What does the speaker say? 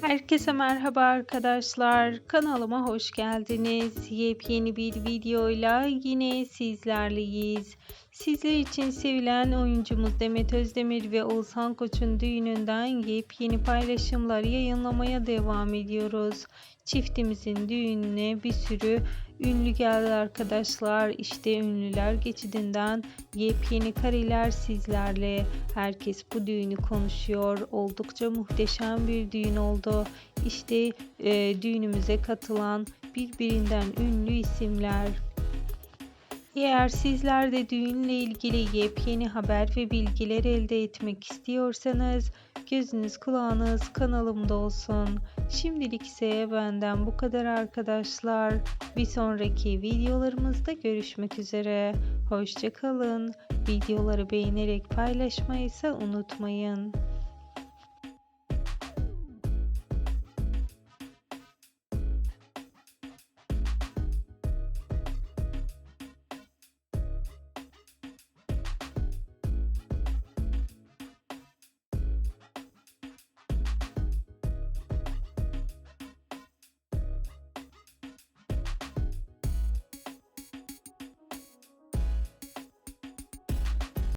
Herkese merhaba arkadaşlar. Kanalıma hoş geldiniz. Yepyeni bir videoyla yine sizlerleyiz. Sizler için sevilen oyuncumuz Demet Özdemir ve Oğuzhan Koç'un düğününden yepyeni paylaşımlar yayınlamaya devam ediyoruz. Çiftimizin düğününe bir sürü ünlü geldi arkadaşlar. İşte ünlüler geçidinden yepyeni kareler sizlerle. Herkes bu düğünü konuşuyor. Oldukça muhteşem bir düğün oldu. İşte e, düğünümüze katılan birbirinden ünlü isimler. Eğer sizler de düğünle ilgili yepyeni haber ve bilgiler elde etmek istiyorsanız gözünüz kulağınız kanalımda olsun. Şimdilik ise benden bu kadar arkadaşlar. Bir sonraki videolarımızda görüşmek üzere. Hoşçakalın. Videoları beğenerek paylaşmayı ise unutmayın.